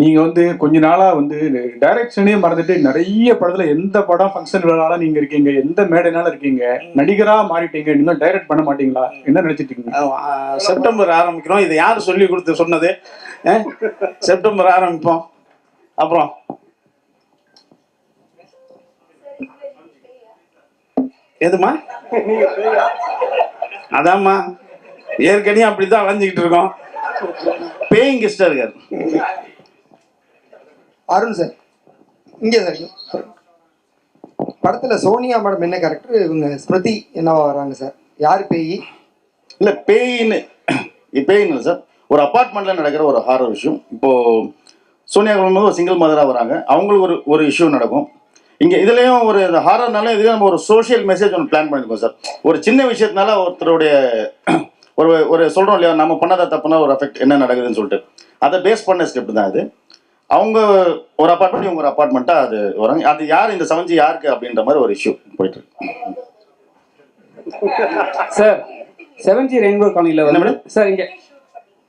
நீங்க வந்து கொஞ்ச நாளா வந்து டைரக்ஷனே மறந்துட்டு நிறைய படத்துல எந்த படம் ஃபங்க்ஷன் விழாலாம் நீங்க இருக்கீங்க எந்த மேடைனால இருக்கீங்க நடிகரா மாறிட்டீங்க இன்னும் டைரக்ட் பண்ண மாட்டீங்களா? என்ன நினைச்சிட்டு இருக்கீங்க? செப்டம்பர் ஆரம்பிக்கிறோம். இது யார் சொல்லி கொடுத்து சொன்னது? செப்டம்பர் ஆரம்பிப்போம். அப்புறம்? எதுமா அதாம்மா. ஏற்கனவே அப்படித்தான் அலைஞ்சிக்கிட்டு இருக்கோம். பேயிங் கெஸ்டா இருக்காரு. அருண் சார். இங்கே சார் படத்தில் சோனியா மேடம் என்ன கேரக்டர் இவங்க ஸ்மிருதி என்னவா வராங்க சார்? யார் பேய்? இல்லை பேயின்னு பேயின்னு இல்லை சார். ஒரு அப்பார்ட்மெண்ட்டில் நடக்கிற ஒரு ஹாரர் விஷயம் இப்போது சோனியா காந்தி ஒரு சிங்கிள் மதராக வராங்க. அவங்களுக்கு ஒரு ஒரு இஷ்யூ நடக்கும். இங்கே இதுலேயும் ஒரு இந்த ஹாரர்னால இதுலேயும் நம்ம ஒரு சோஷியல் மெசேஜ் ஒன்று பிளான் பண்ணிருக்கோம் சார். ஒரு சின்ன விஷயத்தினால ஒருத்தருடைய ஒரு ஒரு சொல்கிறோம் இல்லையா நம்ம பண்ணாத தப்புனா ஒரு எஃபெக்ட் என்ன நடக்குதுன்னு சொல்லிட்டு. அதை பேஸ் பண்ண ஸ்கிரிப்ட் தான் இது. அவங்க ஒரு அப்பார்ட்மெண்ட் இவங்க ஒரு அப்பார்ட்மெண்ட்டா அது வராங்க அது யார் இந்த சமைஞ்சு யாருக்கு அப்படின்ற மாதிரி ஒரு இஷ்யூ போயிட்டு இருக்கு. சார் செவன் ஜி ரெயின்போ காலனியில் வந்து சார் இங்கே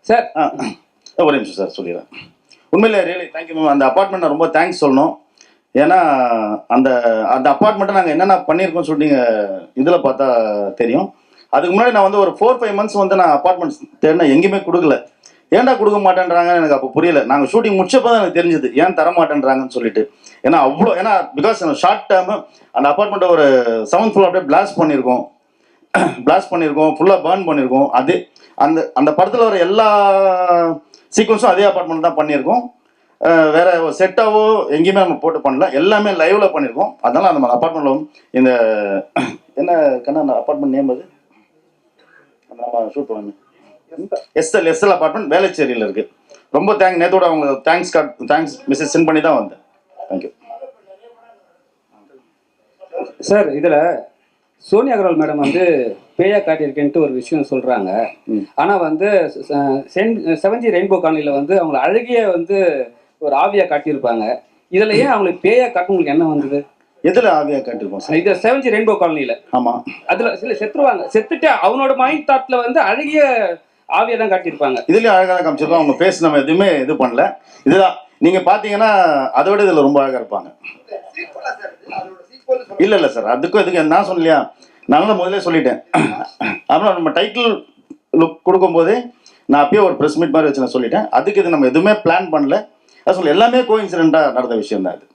சார் ஆ ஒரே நிமிஷம் சார் சொல்லிடுறேன். உண்மையிலே ரியலி தேங்க்யூ மேம் அந்த அப்பார்ட்மெண்ட் ரொம்ப தேங்க்ஸ் சொல்லணும். ஏன்னா அந்த அந்த அப்பார்ட்மெண்ட்டை நாங்கள் என்னென்ன பண்ணியிருக்கோம் சொல்லிட்டு நீங்கள் இதில் பார்த்தா தெரியும். அதுக்கு முன்னாடி நான் வந்து ஒரு ஃபோர் ஃபைவ் மந்த்ஸ் வந்து நான் அப்பார்ட்மெண்ட்ஸ் தேடினா எங்கேயுமே கொடுக்கல. ஏன்டா கொடுக்க மாட்டேன்றாங்கன்னு எனக்கு அப்போ புரியல. நாங்கள் ஷூட்டிங் முடிச்சப்போ தான் எனக்கு தெரிஞ்சது. ஏன் தர மாட்டேன்றாங்கன்னு சொல்லிட்டு. ஏன்னா அவ்வளோ ஏன்னா பிகாஸ் ஷார்ட் டேர்மு அந்த அப்பார்ட்மெண்ட்டை ஒரு செவன்த் ஃபுல்லாக அப்படியே பிளாஸ்ட் பண்ணியிருக்கோம் பிளாஸ்ட் பண்ணியிருக்கோம் ஃபுல்லாக பேர்ன் பண்ணியிருக்கோம் அது அந்த அந்த படத்தில் வர எல்லா சீக்வன்ஸும் அதே அப்பார்ட்மெண்ட் தான் பண்ணியிருக்கோம் வேற செட்டாவோ எங்கேயுமே நம்ம போட்டு பண்ணல. எல்லாமே லைவ்ல பண்ணியிருக்கோம் அதனால அந்த அப்பார்ட்மெண்ட்ல இந்த என்ன கண்ணா அந்த அப்பார்ட்மெண்ட் நேம் அது? நம்ம ஷூட் பண்ணுங்க எஸ்எல் எஸ்எல் அப்பார்ட்மெண்ட் வேலைச்சேரியில் இருக்கு. ரொம்ப தேங்க் நேத்தோட அவங்க thanks card thanks message sent பண்ணி தான் வந்தேன். தேங்க்யூ சார் இதில் சோனியா அகர்வால் மேடம் வந்து பேயா காட்டியிருக்கேன்ட்டு ஒரு விஷயம் சொல்கிறாங்க. ஆனால் வந்து செவன் ஜி ரெயின்போ காலனியில் வந்து அவங்கள அழகிய வந்து ஒரு ஆவியா காட்டியிருப்பாங்க. இதில் ஏன் அவங்களுக்கு பேயா காட்ட உங்களுக்கு என்ன வந்தது? எதுல ஆவியா காட்டிருக்கோம் சார் இது செவன் ஜி ரெயின்போ காலனியில் ஆமா. அதில் சில செத்துருவாங்க. செத்துட்டு அவனோட மைண்ட் தாட்டில் வந்து அழகிய ஆவியை தான் காட்டியிருப்பாங்க. இதுலயும் அழகாக காமிச்சிருக்கோம் அவங்க பேசி நம்ம எதுவுமே இது பண்ணல. இதுதான். நீங்க பாத்தீங்கன்னா அதை விட இதுல ரொம்ப அழகா இருப்பாங்க. இல்ல இல்ல சார் அதுக்கும் இதுக்கு நான் சொல்லலையா? நான் தான் முதல்ல சொல்லிட்டேன். அப்புறம் நம்ம டைட்டில் லுக் கொடுக்கும்போதே நான் அப்பயே ஒரு ப்ரெஸ் மீட் மாதிரி வச்சு நான் சொல்லிட்டேன். அதுக்கு இது நம்ம எதுவுமே பிளான் பண்ணல. அது சொல்ல எல்லாமே கோ நடந்த விஷயம் தான் இது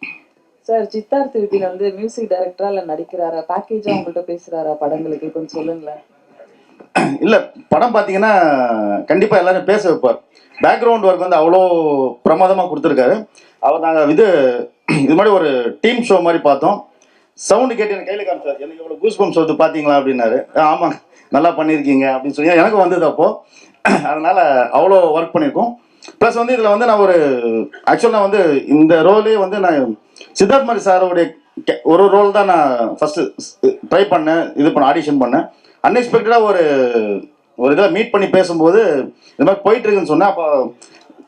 சார் சித்தார்த் விபின் வந்து மியூசிக் டைரக்டரா இல்ல நடிக்கிறாரா? பேக்கேஜா உங்கள்ட்ட பேசுறாரா? படங்களுக்கு கொஞ்சம் சொல்லுங்களேன். இல்லை படம் பார்த்தீங்கன்னா கண்டிப்பாக எல்லாரும் பேச வைப்பார். பேக்ரவுண்ட் ஒர்க் வந்து அவ்வளோ பிரமாதமாக கொடுத்துருக்காரு. அவர் நாங்கள் இது இது மாதிரி ஒரு டீம் ஷோ மாதிரி பார்த்தோம். சவுண்டு கேட்டு எனக்கு கையில் காமிச்சார். எனக்கு இவ்வளோ கூஸ் பம்ப்ஸ் வந்து பார்த்தீங்களா அப்படின்னாரு. ஆமாம் நல்லா பண்ணியிருக்கீங்க அப்படின்னு சொல்லி. எனக்கு வந்தது அப்போ. அதனால் அவ்வளோ ஒர்க் பண்ணியிருக்கோம் ப்ளஸ் வந்து இதில் வந்து நான் ஒரு ஆக்சுவலாக நான் வந்து இந்த ரோலே வந்து நான் சித்தார்த் மாதிரி சாரோடைய ஒரு ரோல் தான் நான் ஃபஸ்ட்டு ட்ரை பண்ணேன் இது பண்ண ஆடிஷன் பண்ணேன். அன்எக்ஸ்பெக்டடாக ஒரு ஒரு இதில் மீட் பண்ணி பேசும்போது இந்த மாதிரி போயிட்டு இருக்குன்னு சொன்னேன். அப்போ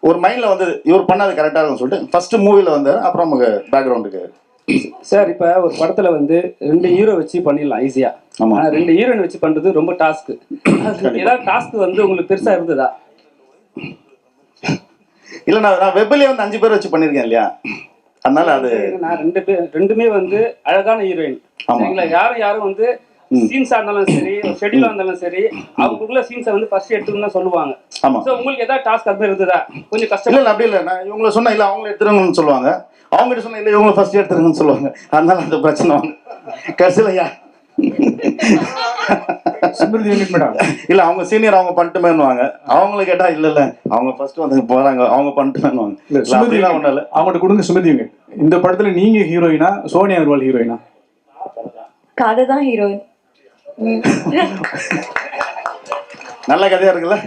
ஒரு மைண்டில் வந்து இவர் பண்ணாது கரெக்டாக இருக்கும்னு சொல்லிட்டு ஃபஸ்ட்டு மூவியில் வந்தார் அப்புறம் நமக்கு பேக்ரவுண்டுக்கு சார் இப்போ ஒரு படத்தில் வந்து ரெண்டு ஹீரோ வச்சு பண்ணிடலாம் ஈஸியாக ஆமா. ஆனால் ரெண்டு ஹீரோயின் வச்சு பண்ணுறது ரொம்ப டாஸ்க்கு ஏதாவது டாஸ்க் வந்து உங்களுக்கு பெருசாக இருந்ததா? இல்லை நான் நான் வெப்பிலே வந்து அஞ்சு பேர் வச்சு பண்ணியிருக்கேன் இல்லையா? அதனால அது நான் ரெண்டு பேர் ரெண்டுமே வந்து அழகான ஹீரோயின். சரிங்களா? யாரும் யாரும் வந்து சீன்ஸா இருந்தாலும் சரி ஷெட்யூலா இருந்தாலும் சரி அவங்களுக்குள்ள சீன்ஸை வந்து ஃபர்ஸ்ட் எடுத்துக்கணும் சொல்லுவாங்க. ஆமா. ஸோ உங்களுக்கு ஏதாவது டாஸ்க் அது இருந்ததா? கொஞ்சம் கஷ்டம் இல்ல அப்படி இல்ல. நான் இவங்கள சொன்னா இல்ல அவங்க எடுத்துருங்கன்னு சொல்லுவாங்க. அவங்க கிட்ட சொன்னா இல்ல இவங்க ஃபர்ஸ்ட் எடுத்துருங்கன்னு சொல்லுவாங்க. அதனால அந்த பிரச்சனை வாங்க கடைசியில ஸ்மிருதி மேடம். இல்ல அவங்க சீனியர் அவங்க பண்ணிட்டுமேன்னுவாங்க. அவங்கள கேட்டா இல்ல இல்ல அவங்க ஃபர்ஸ்ட் வந்து போறாங்க அவங்க சுமதி அப்படிலாம் ஒண்ணும் இல்ல அவங்கள்ட்ட கொடுங்க வெங்கட் இந்த படத்துல நீங்க ஹீரோயினா சோனியா அகர்வால் ஹீரோயினா? கதை தான் ஹீரோயின் நல்ல கதையா இருக்குல்ல?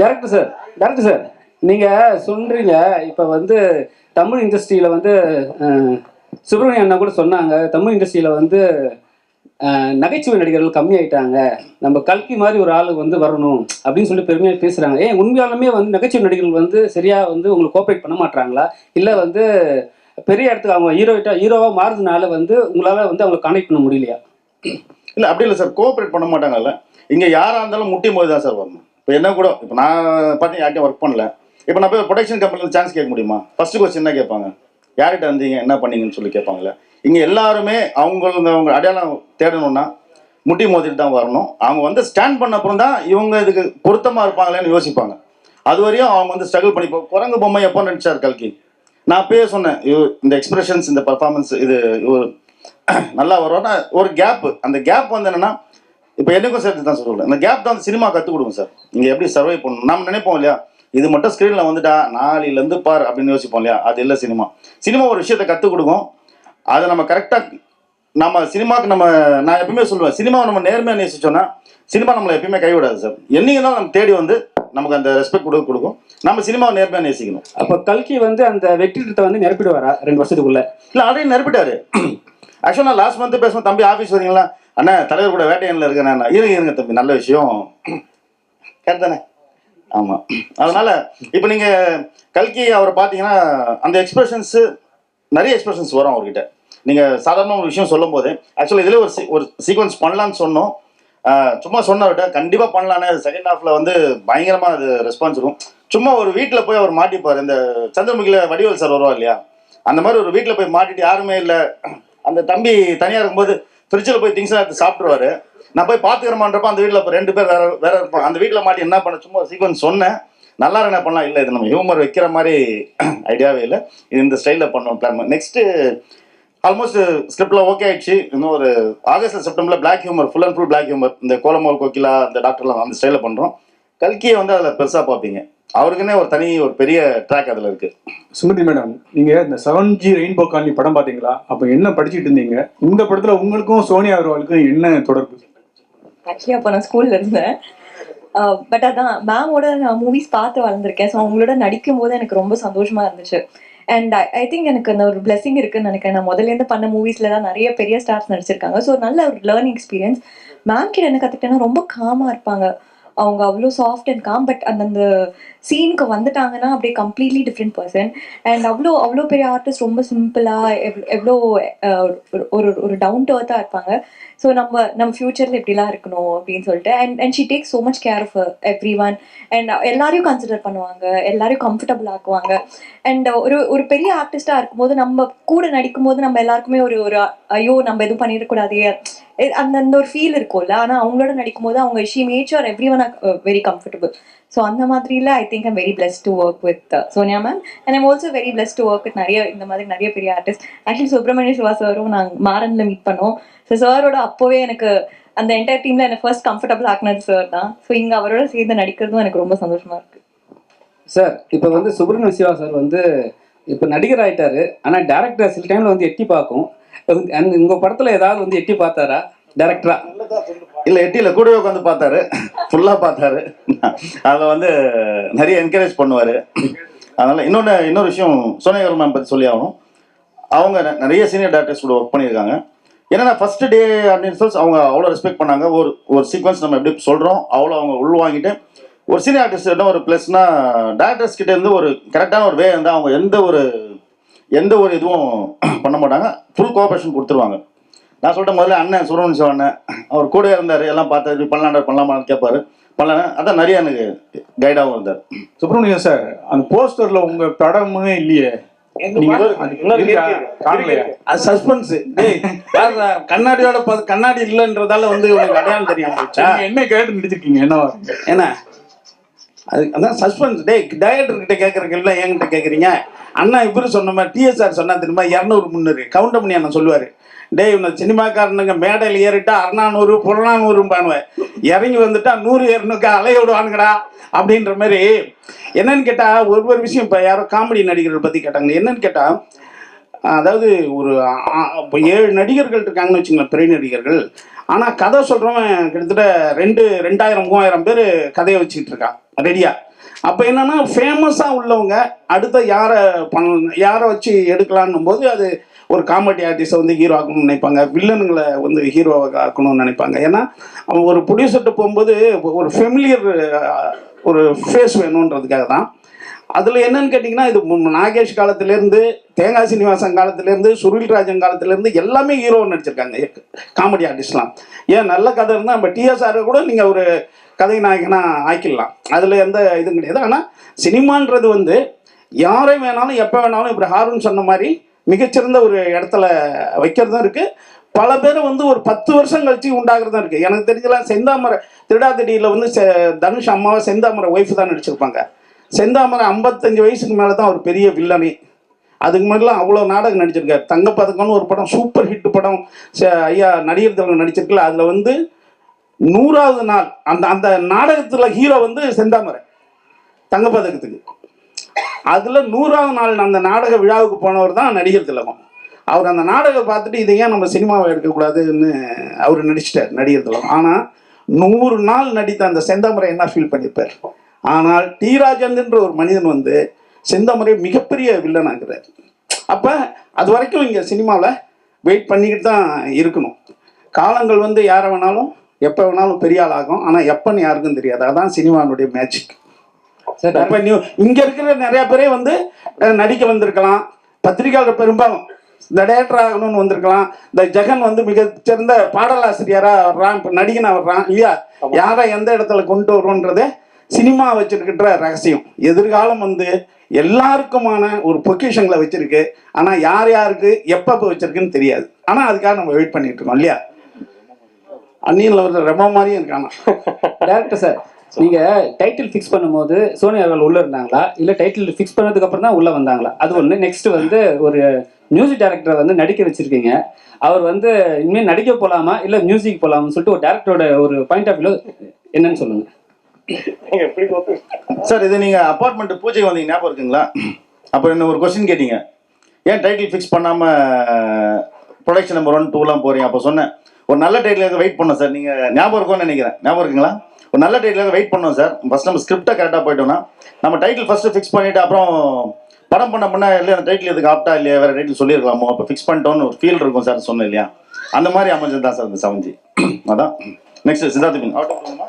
டேரக்டர் சார் டேரக்டர் சார் நீங்க சொல்றீங்க இப்ப வந்து தமிழ் இண்டஸ்ட்ரியில வந்து சுப்பிரமணியம் அண்ணா கூட சொன்னாங்க தமிழ் இண்டஸ்ட்ரியில் வந்து நகைச்சுவை நடிகர்கள் கம்மியாயிட்டாங்க. நம்ம கல்கி மாதிரி ஒரு ஆள் வந்து வரணும் அப்படின்னு சொல்லி பெருமையாக பேசுறாங்க. ஏன் உண்மையாலுமே வந்து நகைச்சுவை நடிகர்கள் வந்து சரியா வந்து உங்களுக்கு கோஆப்ரேட் பண்ண மாட்டாங்களா இல்லை வந்து பெரிய இடத்துக்கு அவங்க ஹீரோயிட்டா ஹீரோவாக மாறுறதுனால வந்து உங்களால் வந்து அவங்களை கனெக்ட் பண்ண முடியலையா? இல்லை அப்படி இல்லை சார். கோஆப்ரேட் பண்ண மாட்டாங்கல்ல. இங்கே யாராக இருந்தாலும் முட்டியும் போது தான் சார் வரணும். இப்போ என்ன கூட இப்போ நான் பார்த்தீங்க யார்ட்டையும் ஒர்க் பண்ணல. இப்போ நான் போய் ப்ரொடக்ஷன் கம்பெனியில் சான்ஸ் கேட்க முடியுமா? ஃபர்ஸ்ட் கொஸ்டின் என்ன கேட்பாங்க? யார்கிட்ட வந்தீங்க என்ன பண்ணீங்கன்னு சொல்லி கேட்பாங்களே இங்கே எல்லாருமே அவங்களுக்கு அவங்க அடையாளம் தேடணும்னா முட்டி மோதிட்டு தான் வரணும். அவங்க வந்து ஸ்டாண்ட் பண்ண அப்புறம் தான் இவங்க இதுக்கு பொருத்தமாக இருப்பாங்களேன்னு யோசிப்பாங்க. அது வரையும் அவங்க வந்து ஸ்ட்ரகிள் பண்ணி இப்போ குரங்கு பொம்மை எப்போ நடிச்சார் கல்கி? நான் அப்பயே சொன்னேன் இந்த எக்ஸ்பிரஷன்ஸ் இந்த பர்ஃபார்மன்ஸ் இது நல்லா வரும்னா ஒரு கேப்பு அந்த கேப் வந்து என்னன்னா இப்போ எனக்கும் சேர்த்து தான் சொல்லுவேன் அந்த கேப் தான் சினிமா கற்றுக் கொடுங்க சார். நீங்கள் எப்படி சர்வை பண்ணணும்? நம்ம நினைப்போம் இல்லையா? இது மட்டும் ஸ்க்ரீனில் வந்துட்டா நாளையிலேருந்து பார் அப்படின்னு யோசிப்போம் இல்லையா? அது இல்லை சினிமா. சினிமா ஒரு விஷயத்தை கற்றுக் கொடுக்கும். அதை நம்ம கரெக்டாக நம்ம சினிமாவுக்கு நம்ம நான் எப்பவுமே சொல்லுவேன் சினிமாவை நம்ம நேர்மையாக நேசிச்சோன்னா சினிமா நம்மளை எப்பயுமே கைவிடாது சார். என்னைக்கு தான் நம்ம தேடி வந்து நமக்கு அந்த ரெஸ்பெக்ட் கொடுக்க கொடுக்கும். நம்ம சினிமாவை நேர்மையாக நேசிக்கணும். அப்போ கல்கி வந்து அந்த வெற்றிடத்தை வந்து நிரப்பிடுவாரா ரெண்டு வருஷத்துக்குள்ள? இல்லை ஆல்ரெடி நிரப்பிட்டாரு. ஆக்சுவலாக நான் லாஸ்ட் மந்த் பேசும்போது தம்பி ஆஃபீஸ் வரீங்களா? அண்ணா தலைவர் கூட வேட்டையனில் இருக்கேன் இருங்க இருங்க தம்பி நல்ல விஷயம். கரெக்ட் தானே ஆமாம் அதனால இப்போ நீங்கள் கல்கி அவரை பார்த்தீங்கன்னா அந்த எக்ஸ்பிரஷன்ஸு நிறைய எக்ஸ்பிரஷன்ஸ் வரும் அவர்கிட்ட. நீங்கள் சாதாரண ஒரு விஷயம் சொல்லும் போது ஆக்சுவலாக இதில் ஒரு ஒரு சீக்வன்ஸ் பண்ணலான்னு சொன்னோம். சும்மா சும்மா சொன்னவர்கிட்ட கண்டிப்பாக பண்ணலான்னு செகண்ட் ஹாஃப்ல வந்து பயங்கரமாக அது ரெஸ்பான்ஸ் இருக்கும். சும்மா ஒரு வீட்டில் போய் அவர் மாட்டிப்பார். இந்த சந்திரமுகியில் வடிவேல் சார் வருவார் இல்லையா? அந்த மாதிரி ஒரு வீட்டில் போய் மாட்டிட்டு யாருமே இல்லை. அந்த தம்பி தனியாக இருக்கும்போது ஃப்ரிட்ஜில் போய் திங்ஸ் எடுத்து சாப்பிட்ருவாரு நான் போய் பார்த்துக்கிறமான்றப்ப அந்த வீட்டில் இப்போ ரெண்டு பேர் வேற வேற இருப்பான் அந்த வீட்டில் மாட்டி என்ன பண்ண சும்மா சீக்வன்ஸ் சொன்னேன். நல்லா என்ன பண்ணலாம்? இல்லை இது நம்ம ஹியூமர் வைக்கிற மாதிரி ஐடியாவே இல்லை. இது இந்த ஸ்டைலில் பண்ணோம் பிளான் நெக்ஸ்ட்டு ஆல்மோஸ்ட் ஸ்கிரிப்டில் ஓகே ஆயிடுச்சு. இன்னும் ஒரு ஆகஸ்ட் செப்டம்பரில் black humour full and full black humour இந்த கோலமோல் கோகிலா அந்த டாக்டர்லாம் அந்த ஸ்டைலில் பண்ணுறோம் கல்கியை வந்து அதில் பெருசாக பார்ப்பீங்க. அவருக்குன்னே ஒரு தனி ஒரு பெரிய ட்ராக் அதில் இருக்கு. சுமதி மேடம் நீங்க இந்த செவன் ஜி ரெயின்போ காலனி படம் பாத்தீங்களா அப்ப என்ன படிச்சிட்டு இருந்தீங்க? இந்த படத்துல உங்களுக்கும் சோனியா அகர்வாலுக்கும் என்ன தொடர்பு? ஆக்சுவலி அப்போ நான் ஸ்கூல்ல இருந்தேன். பட் அதான் மேமோட நான் மூவிஸ் பார்த்து வளர்ந்துருக்கேன். ஸோ அவங்களோட நடிக்கும் போது எனக்கு ரொம்ப சந்தோஷமா இருந்துச்சு. அண்ட் ஐ திங்க் எனக்கு அந்த ஒரு blessing இருக்குன்னு நினைக்கிறேன். நான் முதல்ல இருந்து பண்ண மூவிஸ்ல தான் நிறைய பெரிய ஸ்டார்ஸ் நடிச்சிருக்காங்க. ஸோ நல்ல ஒரு லேர்னிங் எக்ஸ்பீரியன்ஸ் மேம் கிட்ட என்ன கற்றுக்கிட்டேன்னா ரொம்ப காமா இருப்பாங்க. அவங்க அவ்வளோ சாஃப்ட் அண்ட் காம் பட் அந்தந்த சீனுக்கு வந்துட்டாங்கன்னா அப்படியே கம்ப்ளீட்லி டிஃப்ரெண்ட் பர்சன் அண்ட் அவ்வளோ அவ்வளோ பெரிய ஆர்டிஸ்ட் ரொம்ப சிம்பிளாக எவ் எவ்வளோ ஒரு- ஒரு ஒரு டவுன் டு அர்த்தாக இருப்பாங்க. ஸோ நம்ம நம்ம ஃப்யூச்சரில் எப்படிலாம் இருக்கணும் அப்படின்னு சொல்லிட்டு. And and she take so much care of everyone and எல்லாரையும் கன்சிடர் பண்ணுவாங்க எல்லாரையும் கம்ஃபர்டபுள் ஆக்குவாங்க. அண்ட் ஒரு ஒரு பெரிய ஆர்டிஸ்டாக இருக்கும்போது நம்ம கூட நடிக்கும்போது நம்ம எல்லாருக்குமே ஒரு ஒரு ஐயோ நம்ம எதுவும் பண்ணிடக்கூடாதே. அந்த அந்த ஒரு ஃபீல் இருக்கும்ல. ஆனால் அவங்களோட நடிக்கும்போது அவங்க she are everyone very comfortable so அந்த மாதிரில I think I'm very pleased to work with Sonia ma'am and I'm also very pleased to work with நிறைய இந்த மாதிரி நிறைய பெரிய ஆர்டிஸ்ட் ஆக்சுவலி சுப்ரமணிய சிவா சாரும் நாங்கள் மாறனில் மீட் பண்ணோம். ஸோ சாரோட அப்போவே எனக்கு அந்த என்டையர் டீமில் எனக்கு ஃபர்ஸ்ட் கம்ஃபர்டபுள் ஆக்குனது சார் தான். ஸோ இங்கே அவரோட சேர்ந்து நடிக்கிறதும் எனக்கு ரொம்ப சந்தோஷமா இருக்கு. சார் இப்போ வந்து சுப்பிரமணிய சிவா சார் வந்து இப்போ நடிகர் ஆயிட்டாரு ஆனால் டேரக்டர் சில டைமில் வந்து எட்டி பார்க்கும். உங்க படத்துல ஏதாவது வந்து எட்டி பார்த்தாரா? டேரக்டரா இல்லை எட்டியில் கூடவே உட்காந்து பார்த்தாரு. ஃபுல்லாக பார்த்தாரு. அதில் வந்து நிறைய என்கரேஜ் பண்ணுவார். அதனால் இன்னொன்று இன்னொரு விஷயம் சோனியா மேம் பற்றி சொல்லி ஆகணும். அவங்க நிறைய சீனியர் டேரக்டர்ஸ் கூட ஒர்க் பண்ணியிருக்காங்க. ஏன்னா ஃபர்ஸ்ட் டே அப்படின்னு சொல்லி அவங்க அவ்வளோ ரெஸ்பெக்ட் பண்ணாங்க. ஒரு ஒரு சீக்வன்ஸ் நம்ம எப்படி சொல்கிறோம் அவ்வளோ அவங்க உள்வாங்கிட்டு ஒரு சீனியர் ஆர்டிஸ்ட் என்ன ஒரு ப்ளஸ்னா டேரக்டர்ஸ் கிட்ட இருந்து ஒரு கரெக்டான ஒரு வே வந்து அவங்க எந்த ஒரு எந்த ஒரு இதுவும் பண்ண மாட்டாங்க. ஃபுல் கோஆப்ரேஷன் கொடுத்துருவாங்க. நான் சொல்லிட்டேன் முதல்ல அண்ணன் சுரவன் சிவ அண்ணன் அவர் கூட இருந்தார். எல்லாம் பார்த்தாரு. இப்படி பண்ணலாம்டா பண்ணலாமான்னு கேட்பாரு. பண்ணலாம் அதான் நிறைய எனக்கு கைடாகவும் இருந்தார். சுப்பிரமணியம் சார் அந்த போஸ்டர்ல உங்க படமே இல்லையே. கண்ணாடியோட பார்த்து கண்ணாடி இல்லைன்றதால வந்து உனக்கு அடையாளம் தெரியாம போச்சா. என்ன கேட்டு நடிச்சிருக்கீங்க? என்ன? அது அதான் சஸ்பென்ஸ் டேய் டைரக்டர் கிட்ட கேட்கறீங்கல்ல என்கிட்ட கேட்குறீங்க அண்ணா இவரு சொன்ன மாதிரி டிஎஸ்ஆர் சொன்னா தெரியுமா? இரநூறு முந்நூறு கவுண்ட் பண்ணி அண்ணன் சொல்லுவார். டேய் இவனை சினிமாக்காரனுங்க மேடையில் ஏறிட்டா அறுநானூறு புறநானூறும்பானுவேன் இறங்கி வந்துட்டா நூறு இரநூறுக்கு அலைய விடுவானுங்கடா அப்படின்ற மாதிரி. என்னன்னு கேட்டால் ஒரு ஒரு விஷயம் இப்போ யாரோ காமெடி நடிகர்கள் பற்றி கேட்டாங்க. என்னன்னு கேட்டால் அதாவது ஒரு இப்போ ஏழு நடிகர்கள் இருக்காங்கன்னு வச்சுங்களேன் பெரிய நடிகர்கள். ஆனால் கதை சொல்கிறவன் கிட்டத்தட்ட ரெண்டு ரெண்டாயிரம் மூவாயிரம் பேர் கதையை வச்சுக்கிட்டு இருக்கான் ரெடியாக அப்போ என்னன்னா ஃபேமஸாக உள்ளவங்க அடுத்த யாரை பண்ண யாரை வச்சு எடுக்கலான்னும் போது அது ஒரு காமெடி ஆர்டிஸ்ட்டை வந்து ஹீரோ ஆக்கணும்னு நினைப்பாங்க. வில்லனுங்களை வந்து ஹீரோ ஆக்கணும்னு நினைப்பாங்க. ஏன்னா அவன் ஒரு ப்ரொடியூசர்கிட்ட போகும்போது ஒரு ஃபெமிலியர் ஒரு ஃபேஸ் வேணுன்றதுக்காக தான். அதில் என்னன்னு கேட்டிங்கன்னா இது நாகேஷ் காலத்துலேருந்து தேங்காய் சீனிவாசன் காலத்திலேருந்து சுருள்ராஜன் காலத்துலேருந்து எல்லாமே ஹீரோ நடிச்சிருக்காங்க. காமெடி ஆர்டிஸ்ட்லாம் ஏன் நல்ல கதை இருந்தால் நம்ம டிஎஸ்ஆரை கூட நீங்கள் ஒரு கதை நாயகனாக ஆக்கிடலாம். அதில் எந்த இதுவும் கிடையாது. ஆனால் சினிமான்றது வந்து யாரை வேணாலும் எப்போ வேணாலும் இப்படி ஹாரூன் சொன்ன மாதிரி மிகச்சிறந்த ஒரு இடத்துல வைக்கிறதும் இருக்குது பல பேர் வந்து ஒரு பத்து வருஷம் கழிச்சு உண்டாகிறதும் இருக்குது எனக்கு தெரிஞ்சலாம் செந்தாமரை திருடாத்தடியில் வந்து தனுஷ் அம்மாவை செந்தாமரை ஒய்ஃப் தான் நடிச்சிருப்பாங்க. செந்தாமரை ஐம்பத்தஞ்சு வயசுக்கு மேலே தான் ஒரு பெரிய வில்லனே அதுக்கு முன்னாடிலாம் அவ்வளோ நாடகம் நடிச்சிருக்காரு. தங்கப்பதக்கம்னு ஒரு படம் சூப்பர் ஹிட் படம் ச- ஐயா நடிகர் தலைவர் நடிச்சிருக்கல அதில் வந்து நூறாவது நாள் அந்த அந்த நாடகத்தில் ஹீரோ வந்து செந்தாமரை தங்கப்பதக்கத்துக்கு. அதில் நூறாவது நாள் அந்த நாடக விழாவுக்கு போனவர் தான் நடிகர் திலகம். அவர் அந்த நாடகம் பார்த்துட்டு இதை ஏன் நம்ம சினிமாவை எடுக்கக்கூடாதுன்னு அவர் நடிச்சிட்டார் நடிகர் திலகம். ஆனால் நூறு நாள் நடித்த அந்த செந்தாமரை என்ன ஃபீல் பண்ணியிருப்பார் ஆனால் டி. ராஜேந்திரன்ற ஒரு மனிதன் வந்து செந்தாமரை மிகப்பெரிய வில்லனாகிறார் அப்போ அது வரைக்கும் இங்கே சினிமாவில் வெயிட் பண்ணிக்கிட்டு தான் இருக்கணும். காலங்கள் வந்து யாரை வேணாலும் எப்போ வேணாலும் பெரிய ஆள் ஆகும். ஆனால் எப்போன்னு யாருக்கும் தெரியாது. அதான் சினிமாவுடைய மேஜிக் இப்ப நீ இங்க இருக்கிற நிறைய பேரே வந்து நடிக்க வந்திருக்கலாம். பத்திரிகையாளர் பெரும்பாலும் இந்த டேரக்டர் ஆகணும்னு வந்திருக்கலாம். இந்த ஜெகன் வந்து மிகச்சிறந்த பாடலாசிரியரா வர்றான் இப்ப நடிகனா வர்றான் இல்லையா? யாரை எந்த இடத்துல கொண்டு வரும்ன்றது சினிமா வச்சிருக்கிற ரகசியம். எதிர்காலம் வந்து எல்லாருக்குமான ஒரு பொக்கிஷங்களை வச்சிருக்கு. ஆனா யார் யாருக்கு எப்பப்ப வச்சிருக்குன்னு தெரியாது. ஆனா அதுக்காக நம்ம வெயிட் பண்ணிட்டு இருக்கோம் இல்லையா? அந்நியில் ஒரு ரொம்ப மாதிரியும் இருக்கானா டேரக்டர் சார் நீங்க டைட்டில் ஃபிக்ஸ் பண்ணும்போது சோனியா அவர்கள் உள்ள இருந்தாங்களா? இல்ல டைட்டில் ஃபிக்ஸ் பண்ணதுக்கு அப்புறம் தான் உள்ள வந்தாங்களா? அது ஒண்ணு. நெக்ஸ்ட் வந்து ஒரு மியூசிக் டைரக்டரை வந்து நடிக்க வச்சிருக்கீங்க. அவர் வந்து இனிமேல் நடிக்க போலாமா? இல்ல மியூசிக் போலாமான்னு சொல்லிட்டு ஒரு டேரக்டரோட ஒரு பாயிண்ட் ஆஃப் வியூ என்னன்னு சொல்லுங்க. சார் இது நீங்கள் அப்பார்ட்மெண்ட் பூஜைக்கு வந்தீங்க. ஞாபகம் இருக்குங்களா? அப்போ என்ன ஒரு கொஸ்டின் கேட்டீங்க. ஏன் டைட்டில் ஃபிக்ஸ் பண்ணாமல் ப்ரொடக்ஷன் நம்பர் ஒன் டூலாம் போகிறீங்க அப்போ சொன்னேன். ஒரு நல்ல டைட்டிலுக்கு வெயிட் பண்ணோம் சார் நீங்கள் ஞாபகம் இருக்கும்னு நினைக்கிறேன். ஞாபகம் இருக்குங்களா? ஒரு நல்ல டைட்டிலுக்கு வெயிட் பண்ணோம் சார் ஃபஸ்ட் நம்ம ஸ்கிரிப்டாக கரெக்டாக போயிட்டோம்னா நம்ம டைட்டில் ஃபஸ்ட்டு ஃபிக்ஸ் பண்ணிவிட்டு அப்புறம் படம் பண்ண பண்ண இல்லை அந்த டைட்டில் எதுக்கு ஆப்டா இல்லையா? வேறு டைட்டில் சொல்லியிருக்கலாமோ? அப்போ ஃபிக்ஸ் பண்ணிட்டோன்னு ஒரு ஃபீல் இருக்கும் சார் சொன்னேன் இல்லையா? அந்த மாதிரி அமைஞ்சது தான் சார் இந்த செவன்ஜி அதான். நெக்ஸ்ட் சித்தார்த்து பின் ஆட்டோ போகணுமா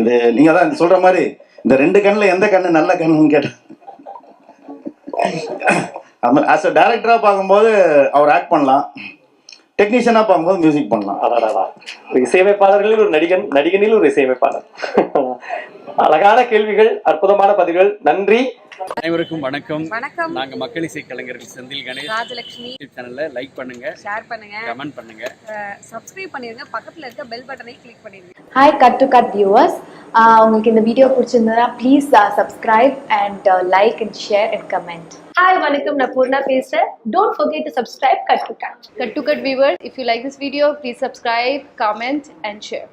இது நீங்கள் தான் சொல்கிற மாதிரி இந்த ரெண்டு கண்ணில் எந்த கண்ணு நல்ல கண்ணுன்னு கேட்டேன் ஆஸ் அ டேரக்டராக பார்க்கும்போது அவர் ஆக்ட் பண்ணலாம். டெக்னீஷியனா பார்க்கும்போது மியூசிக் பண்ணலாம் அடடடா. ஒரு இசையமைப்பாளர்களில் ஒரு நடிகன் நடிகனில் ஒரு இசையமைப்பாளர் அழகான கேள்விகள் அற்புதமான பதில்கள். நன்றி. அனைவருக்கும் வணக்கம். வணக்கம். நாங்க மக்கள் இசை கலைஞர்கள் செந்தில் கணேஷ். ராஜலட்சுமி சேனல்ல லைக் பண்ணுங்க. ஷேர் பண்ணுங்க. கமெண்ட் பண்ணுங்க. சப்ஸ்கிரைப் பண்ணிருங்க. பக்கத்துல இருக்க பெல் பட்டனை கிளிக் பண்ணிருங்க. Hi cut to cut viewers உங்களுக்கு இந்த வீடியோ பிடிச்சிருந்ததுன்னா please subscribe and like and share and comment hi வணக்கம். நான் பூர்ணா பேசுறேன். Don't forget to subscribe cut to cut. Cut to cut viewers, if you like this video, please subscribe, comment and share.